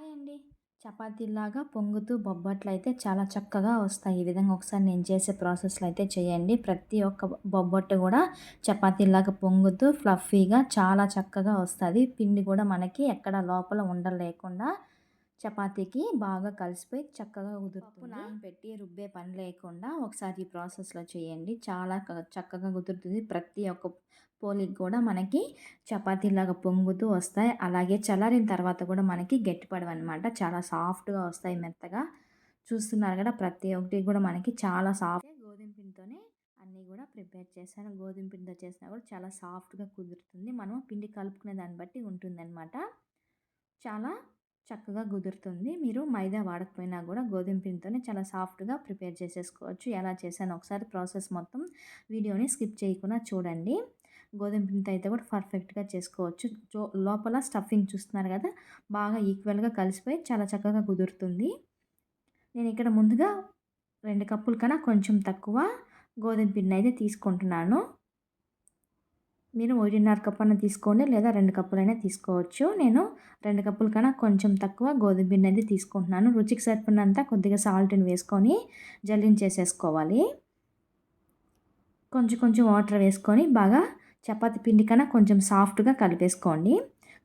Hi అండి చపాతీలాగా పొంగుతూ బొబ్బట్లు అయితే చాలా చక్కగా వస్తాయి. ఈ విధంగా ఒకసారి నేను చేసే ప్రాసెస్లో అయితే చేయండి. ప్రతి ఒక్క బొబ్బట్టు కూడా చపాతీలాగా పొంగుతూ ఫ్లఫీగా చాలా చక్కగా వస్తుంది. పిండి కూడా మనకి ఎక్కడ లోపల ఉండలేకుండా చపాతీకి బాగా కలిసిపోయి చక్కగా కుదురుతుంది. నానబెట్టి రుబ్బే పని లేకుండా ఒకసారి ఈ ప్రాసెస్లో చేయండి. చాలా చక్కగా కుదురుతుంది. ప్రతి ఒక్క పోలికి కూడా మనకి చపాతీలాగా పొంగుతూ వస్తాయి. అలాగే చల్లారిన తర్వాత కూడా మనకి గట్టిపడవు అనమాట చాలా సాఫ్ట్గా వస్తాయి మెత్తగా. చూస్తున్నారు కదా ప్రతి ఒక్కటి కూడా మనకి చాలా సాఫ్ట్ గోధుమ పిండితోనే అన్నీ కూడా ప్రిపేర్ చేశాను. గోధుమ పిండితో చేసినా కూడా చాలా సాఫ్ట్గా కుదురుతుంది. మనం పిండి కలుపుకునే దాన్ని బట్టి ఉంటుందన్నమాట. చాలా చక్కగా కుదురుతుంది. మీరు మైదా వాడకపోయినా కూడా గోధుమ పిండితోనే చాలా సాఫ్ట్గా ప్రిపేర్ చేసేసుకోవచ్చు. ఎలా చేశాను ఒకసారి ప్రాసెస్ మొత్తం వీడియోని స్కిప్ చేయకుండా చూడండి. గోధుమ పిండితో అయితే కూడా పర్ఫెక్ట్గా చేసుకోవచ్చు. లోపల స్టఫింగ్ చూస్తున్నారు కదా బాగా ఈక్వల్గా కలిసిపోయి చాలా చక్కగా కుదురుతుంది. నేను ఇక్కడ ముందుగా రెండు కప్పుల కన్నా కొంచెం తక్కువ గోధుమ పిండి అయితే తీసుకుంటున్నాను. మీరు ఒకటిన్నర కప్పు అన్న తీసుకోండి లేదా రెండు కప్పులైనా తీసుకోవచ్చు. నేను రెండు కప్పుల కన్నా కొంచెం తక్కువ గోధుమ పిండి అయితే తీసుకుంటున్నాను. రుచికి సరిపడినంత కొద్దిగా సాల్ట్ని వేసుకొని జల్లించేసేసుకోవాలి. కొంచెం కొంచెం వాటర్ వేసుకొని బాగా చపాతి పిండి కన్నా కొంచెం సాఫ్ట్గా కలిపేసుకోండి.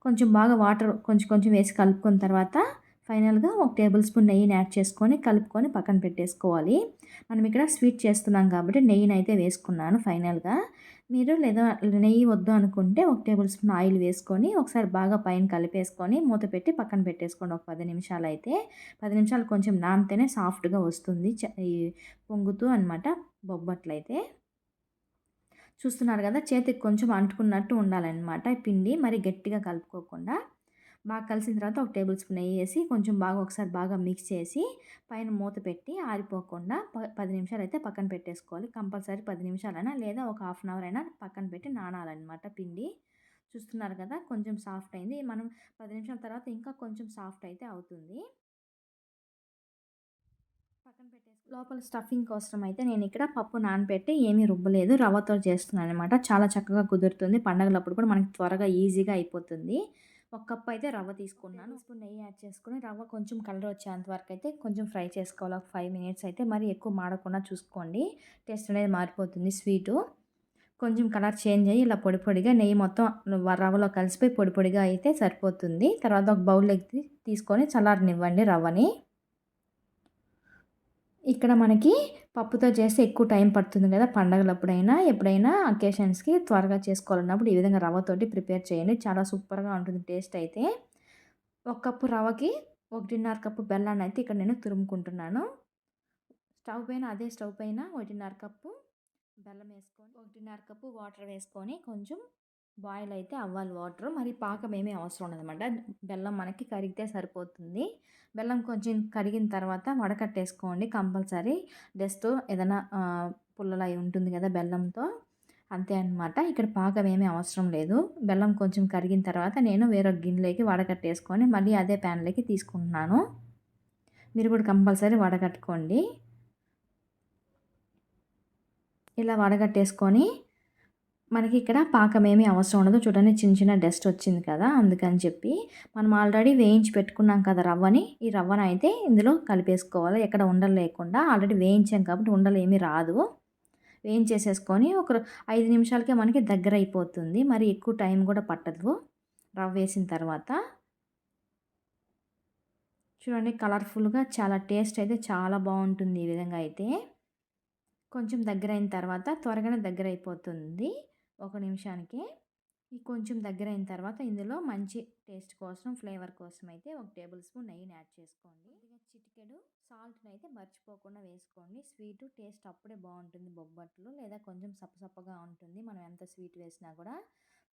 కొంచెం బాగా వాటర్ కొంచెం కొంచెం వేసి కలుపుకున్న తర్వాత ఫైనల్గా ఒక టేబుల్ స్పూన్ నెయ్యిని యాడ్ చేసుకొని కలుపుకొని పక్కన పెట్టేసుకోవాలి. మనం ఇక్కడ స్వీట్ చేస్తున్నాం కాబట్టి నెయ్యిని అయితే వేసుకున్నాను ఫైనల్గా. మీరు లేదా నెయ్యి వద్దు అనుకుంటే ఒక టేబుల్ స్పూన్ ఆయిల్ వేసుకొని ఒకసారి బాగా పైన కలిపేసుకొని మూత పెట్టి పక్కన పెట్టేసుకోండి. ఒక పది నిమిషాలు అయితే. పది నిమిషాలు కొంచెం నామితేనే సాఫ్ట్గా వస్తుంది. పొంగుతూ అనమాట బొబ్బట్లు అయితే. చూస్తున్నారు కదా చేతికి కొంచెం అంటుకున్నట్టు ఉండాలన్నమాట పిండి. మరి గట్టిగా కలుపుకోకుండా బాగా కలిసిన తర్వాత ఒక టేబుల్ స్పూన్ నెయ్యి వేసి కొంచెం బాగా ఒకసారి బాగా మిక్స్ చేసి పైన మూత పెట్టి ఆరిపోకుండా పది నిమిషాలు అయితే పక్కన పెట్టేసుకోవాలి. కంపల్సరీ పది నిమిషాలైనా లేదా ఒక హాఫ్ అన్ అవర్ అయినా పక్కన పెట్టి నానాలన్నమాట పిండి. చూస్తున్నారు కదా కొంచెం సాఫ్ట్ అయింది. మనం పది నిమిషాల తర్వాత ఇంకా కొంచెం సాఫ్ట్ అయితే అవుతుంది. పక్కన పెట్టేసి లోపల స్టఫింగ్ కోసం అయితే నేను ఇక్కడ పప్పు నానబెట్టి ఏమీ రుబ్బలేదు. రవ్వతో చేస్తున్నాను అనమాట చాలా చక్కగా కుదురుతుంది. పండగలప్పుడు కూడా మనకి త్వరగా ఈజీగా అయిపోతుంది. ఒక కప్ అయితే రవ్వ తీసుకున్నాను. స్పూన్ నెయ్యి యాడ్ చేసుకుని రవ్వ కొంచెం కలర్ వచ్చేంత వరకు అయితే కొంచెం ఫ్రై చేసుకోవాలి. ఒక ఫైవ్ మినిట్స్ అయితే మరి ఎక్కువ మాడకుండా చూసుకోండి. టేస్ట్ అనేది మారిపోతుంది. స్వీటు కొంచెం కలర్ చేంజ్ అయ్యి ఇలా పొడి పొడిగా నెయ్యి మొత్తం రవ్వలో కలిసిపోయి పొడి పొడిగా అయితే సరిపోతుంది. తర్వాత ఒక బౌల్లోకి తీసుకొని చల్లారనివ్వండి రవ్వని. ఇక్కడ మనకి పప్పుతో చేస్తే ఎక్కువ టైం పడుతుంది కదా పండగలప్పుడైనా ఎప్పుడైనా అకేషన్స్కి త్వరగా చేసుకోవాలన్నప్పుడు ఈ విధంగా రవ్వతోటి ప్రిపేర్ చేయండి. చాలా సూపర్గా ఉంటుంది టేస్ట్ అయితే. ఒక కప్పు రవ్వకి ఒకటిన్నర కప్పు బెల్లాన్ని అయితే ఇక్కడ నేను తురుముకుంటున్నాను. స్టవ్ పైన అదే స్టవ్ పైన ఒకటిన్నర కప్పు బెల్లం వేసుకొని ఒకటిన్నర కప్పు వాటర్ వేసుకొని కొంచెం బాయిల్ అయితే అవ్వాలి వాటర్. మరి పాకం ఏమీ అవసరం ఉండదన్నమాట. బెల్లం మనకి కరిగితే సరిపోతుంది. బెల్లం కొంచెం కరిగిన తర్వాత వడకట్టేసుకోండి కంపల్సరీ. డస్ట్ ఏదైనా పుల్లలు అయి ఉంటుంది కదా బెల్లంతో. అంతే అనమాట ఇక్కడ పాకం ఏమీ అవసరం లేదు. బెల్లం కొంచెం కరిగిన తర్వాత నేను వేరొక గిన్నెలోకి వడకట్టేసుకొని మళ్ళీ అదే ప్యాన్లోకి తీసుకుంటున్నాను. మీరు కూడా కంపల్సరీ వడకట్టుకోండి. ఇలా వడగట్టేసుకొని మనకి ఇక్కడ పాకం ఏమీ అవసరం ఉండదు. చూడండి చిన్న చిన్న డస్ట్ వచ్చింది కదా అందుకని చెప్పి మనం ఆల్రెడీ వేయించి పెట్టుకున్నాం కదా రవ్వని. ఈ రవ్వను అయితే ఇందులో కలిపేసుకోవాలి. ఎక్కడ ఉండలు లేకుండా ఆల్రెడీ వేయించాం కాబట్టి ఉండలు ఏమీ రాదు. వేయించేసేసుకొని ఒక ఐదు నిమిషాలకే మనకి దగ్గర అయిపోతుంది. మరి ఎక్కువ టైం కూడా పట్టదు. రవ్వ వేసిన తర్వాత చూడండి కలర్ఫుల్గా చాలా టేస్ట్ అయితే చాలా బాగుంటుంది ఈ విధంగా అయితే. కొంచెం దగ్గర అయిన తర్వాత త్వరగానే దగ్గర అయిపోతుంది ఒక నిమిషానికి. ఈ కొంచెం దగ్గర అయిన తర్వాత ఇందులో మంచి టేస్ట్ కోసం ఫ్లేవర్ కోసం అయితే ఒక టేబుల్ స్పూన్ నెయ్యిని యాడ్ చేసుకోండి. చిటికెడు సాల్ట్ని అయితే మర్చిపోకుండా వేసుకోండి. స్వీట్ టేస్ట్ అప్పుడే బాగుంటుంది బొబ్బట్లు లేదా కొంచెం సప్పసప్పగా ఉంటుంది. మనం ఎంత స్వీట్ వేసినా కూడా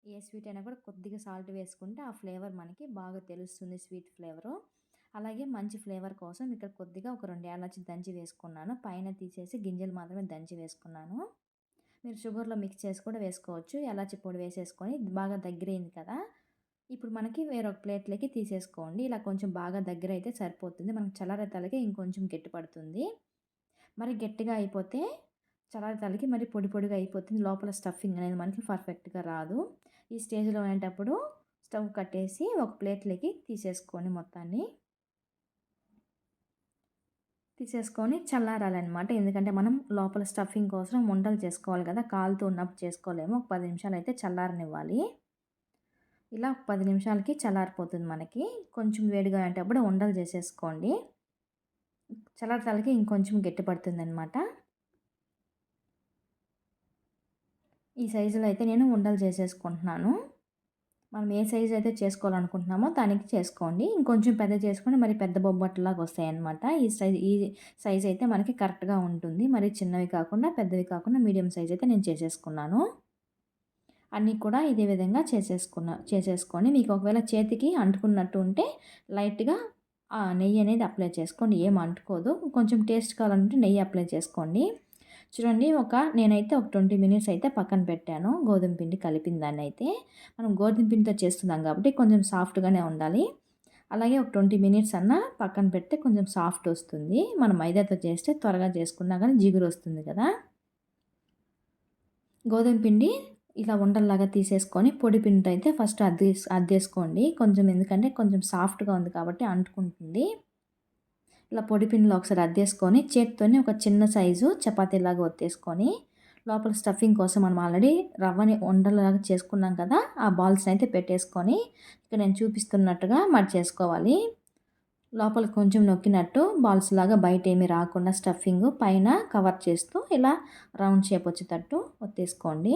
ఏ స్వీట్ అయినా కూడా కొద్దిగా సాల్ట్ వేసుకుంటే ఆ ఫ్లేవర్ మనకి బాగా తెలుస్తుంది స్వీట్ ఫ్లేవరు. అలాగే మంచి ఫ్లేవర్ కోసం ఇక్కడ కొద్దిగా ఒక రెండు ఏళ్ళచ్చి దంచి వేసుకున్నాను. పైన తీసేసి గింజలు మాత్రమే దంచి వేసుకున్నాను. మీరు షుగర్లో మిక్స్ చేసి కూడా వేసుకోవచ్చు. ఎలాచి పొడి వేసేసుకొని బాగా దగ్గరైంది కదా! ఇప్పుడు మనకి వేరొక ప్లేట్లోకి తీసేసుకోండి. ఇలా కొంచెం బాగా దగ్గర అయితే సరిపోతుంది. మనకి చల్లారేతలకి ఇంకొంచెం గట్టి పడుతుంది. మరి గట్టిగా అయిపోతే చల్లారేతలకి మరి పొడి పొడిగా అయిపోతుంది. లోపల స్టఫింగ్ అనేది మనకి పర్ఫెక్ట్గా రాదు. ఈ స్టేజ్లో అనేటప్పుడు స్టవ్ కట్టేసి ఒక ప్లేట్లోకి తీసేసుకోండి మొత్తాన్ని. తీసేసుకొని చల్లారాలన్నమాట. ఎందుకంటే మనం లోపల స్టఫింగ్ కోసం వంటలు చేసుకోవాలి కదా కాలుతో ఉన్నప్పుడు చేసుకోలేము. ఒక పది నిమిషాలు అయితే చల్లారనివ్వాలి. ఇలా ఒక పది నిమిషాలకి చల్లారిపోతుంది మనకి. కొంచెం వేడిగా అప్పుడు ఉండలు చేసేసుకోండి. చల్లారతాలకి ఇంకొంచెం గట్టిపడుతుంది అనమాట ఈ సైజులో అయితే నేను ఉండలు చేసేసుకుంటున్నాను. మనం ఏ సైజు అయితే చేసుకోవాలనుకుంటున్నామో దానికి చేసుకోండి. ఇంకొంచెం పెద్ద చేసుకొని మరి పెద్ద బొబ్బట్లాగా వస్తాయి అనమాట ఈ సైజ్ ఈ సైజ్ అయితే మనకి కరెక్ట్గా ఉంటుంది. మరి చిన్నవి కాకుండా పెద్దవి కాకుండా మీడియం సైజ్ అయితే నేను చేసేసుకున్నాను. అన్నీ కూడా ఇదే విధంగా చేసేసుకున్న చేసేసుకొని మీకు ఒకవేళ చేతికి అంటుకున్నట్టు ఉంటే లైట్గా నెయ్యి అనేది అప్లై చేసుకోండి. ఏం అంటుకోదు. కొంచెం టేస్ట్ కావాలంటే నెయ్యి అప్లై చేసుకోండి. చూడండి ఒక నేనైతే ఒక ట్వంటీ మినిట్స్ అయితే పక్కన పెట్టాను. గోధుమ పిండి కలిపిన దాన్ని అయితే మనం గోధుమ పిండితో చేస్తున్నాం కాబట్టి కొంచెం సాఫ్ట్గానే ఉండాలి. అలాగే ఒక ట్వంటీ మినిట్స్ అన్న పక్కన పెడితే కొంచెం సాఫ్ట్ వస్తుంది. మనం మైదాతో చేస్తే త్వరగా చేసుకున్నా కానీ జిగురు వస్తుంది కదా. గోధుమ పిండి ఇలా ఉండల్లాగా తీసేసుకొని పొడి పిండి అయితే ఫస్ట్ అద్దే అద్దేసుకోండి. కొంచెం ఎందుకంటే కొంచెం సాఫ్ట్గా ఉంది కాబట్టి అంటుకుంటుంది. ఇలా పొడి పిండిలో ఒకసారి అద్దేసుకొని చేతితోనే ఒక చిన్న సైజు చపాతీలాగా ఒత్తేసుకొని లోపల స్టఫింగ్ కోసం మనం ఆల్రెడీ రవ్వని ఉండలాగా చేసుకున్నాం కదా ఆ బాల్స్ని అయితే పెట్టేసుకొని ఇక్కడ నేను చూపిస్తున్నట్టుగా మడి చేసుకోవాలి. లోపల కొంచెం నొక్కినట్టు బాల్స్ లాగా బయట ఏమీ రాకుండా స్టఫింగ్ పైన కవర్ చేస్తూ ఇలా రౌండ్ షేప్ వచ్చేటట్టు ఒత్తేసుకోండి.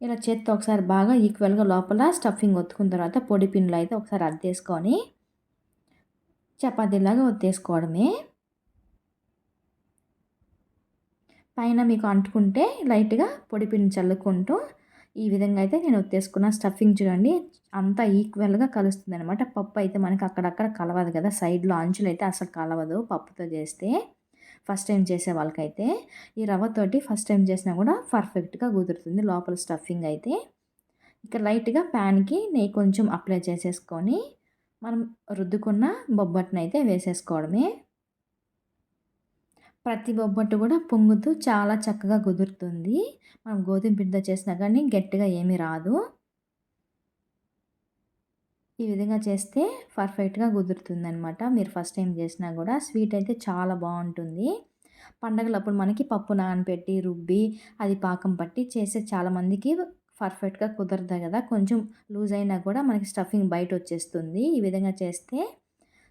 ఇలా చేత్తో ఒకసారి బాగా ఈక్వల్గా లోపల స్టఫింగ్ ఒత్తుకున్న తర్వాత పొడి పిండిలో అయితే ఒకసారి అద్దేసుకొని చపాతీలాగా ఒత్తేసుకోవడమే. పైన మీకు అంటుకుంటే లైట్గా పొడి పిండి చల్లుకుంటూ ఈ విధంగా అయితే నేను ఒత్తేసుకున్న స్టఫింగ్ చూడండి అంతా ఈక్వల్గా కలుస్తుంది అనమాట పప్పు అయితే మనకి అక్కడక్కడ కలవదు కదా సైడ్లో అంచులు అయితే అసలు కలవదు పప్పుతో చేస్తే. ఫస్ట్ టైం చేసే వాళ్ళకైతే ఈ రవ్వతోటి ఫస్ట్ టైం చేసినా కూడా పర్ఫెక్ట్గా కుదురుతుంది లోపల స్టఫింగ్ అయితే. ఇక లైట్గా ప్యాన్కి నెయ్యి కొంచెం అప్లై చేసేసుకొని మనం రుద్దుకున్న బొబ్బట్టును అయితే వేసేసుకోవడమే. ప్రతి బొబ్బట్టు కూడా పొంగుతూ చాలా చక్కగా కుదురుతుంది. మనం గోధుమ పిండితో చేసినా కానీ గట్టిగా ఏమీ రాదు. ఈ విధంగా చేస్తే పర్ఫెక్ట్గా కుదురుతుంది అనమాట మీరు ఫస్ట్ టైం చేసినా కూడా స్వీట్ అయితే చాలా బాగుంటుంది. పండగలప్పుడు మనకి పప్పు నానబెట్టి రుబ్బి అది పాకం పట్టి చేసే చాలామందికి పర్ఫెక్ట్గా కుదరదు కదా! కొంచెం లూజ్ అయినా కూడా మనకి స్టఫింగ్ బయట వచ్చేస్తుంది. ఈ విధంగా చేస్తే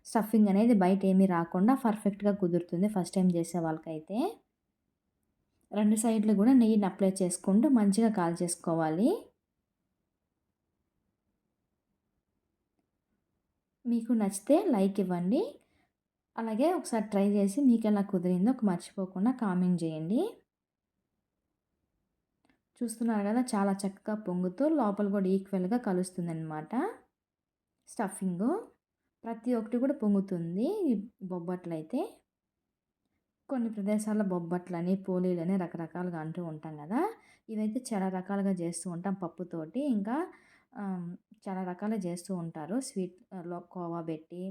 స్టఫింగ్ అనేది బయట ఏమీ రాకుండా పర్ఫెక్ట్గా కుదురుతుంది ఫస్ట్ టైం చేసే వాళ్ళకైతే. రెండు సైడ్లు కూడా నెయ్యిని అప్లై చేసుకుంటూ మంచిగా కాల్ చేసుకోవాలి. మీకు నచ్చితే లైక్ ఇవ్వండి. అలాగే ఒకసారి ట్రై చేసి మీకు ఎలా కుదిరిందో ఒక మర్చిపోకుండా కామెంట్ చేయండి. చూస్తున్నారు కదా! చాలా చక్కగా పొంగుతూ లోపల కూడా ఈక్వల్గా కలుస్తుంది అనమాట స్టఫింగ్ ప్రతి ఒక్కటి కూడా పొంగుతుంది. బొబ్బట్లు అయితే కొన్ని ప్రదేశాల్లో బొబ్బట్లని పోలీలని రకరకాలుగా అంటూ ఉంటాం కదా! ఇవైతే చాలా రకాలుగా చేస్తూ ఉంటాం పప్పుతోటి. ఇంకా చాలా రకాలు చేస్తూ ఉంటారు. స్వీట్లో కోవా పెట్టి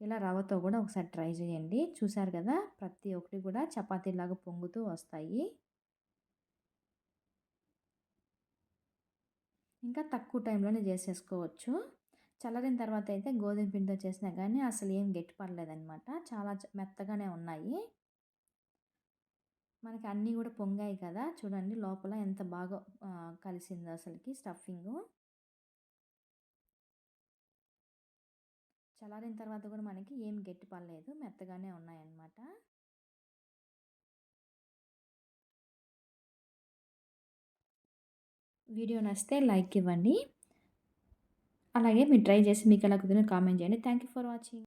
ఇలా రవ్వతో కూడా ఒకసారి ట్రై చేయండి. చూసారు కదా! ప్రతి ఒక్కటి కూడా చపాతీలాగా పొంగుతూ వస్తాయి. ఇంకా తక్కువ టైంలోనే చేసేసుకోవచ్చు. చల్లరిన తర్వాత అయితే గోధుమ పిండితో చేసినా కానీ అసలు ఏం గట్టి పడలేదనమాట చాలా మెత్తగానే ఉన్నాయి. మనకి అన్నీ కూడా పొంగాయి కదా. చూడండి లోపల ఎంత బాగా కలిసిందో అసలుకి స్టఫింగ్. చల్లారిన తర్వాత కూడా మనకి ఏం గట్టి పడలేదు. మెత్తగానే ఉన్నాయన్నమాట. వీడియో నచ్చితే లైక్ ఇవ్వండి. అలాగే మీరు ట్రై చేసి మీకు ఎలా కుదిరిన కామెంట్ చేయండి. Thank you for watching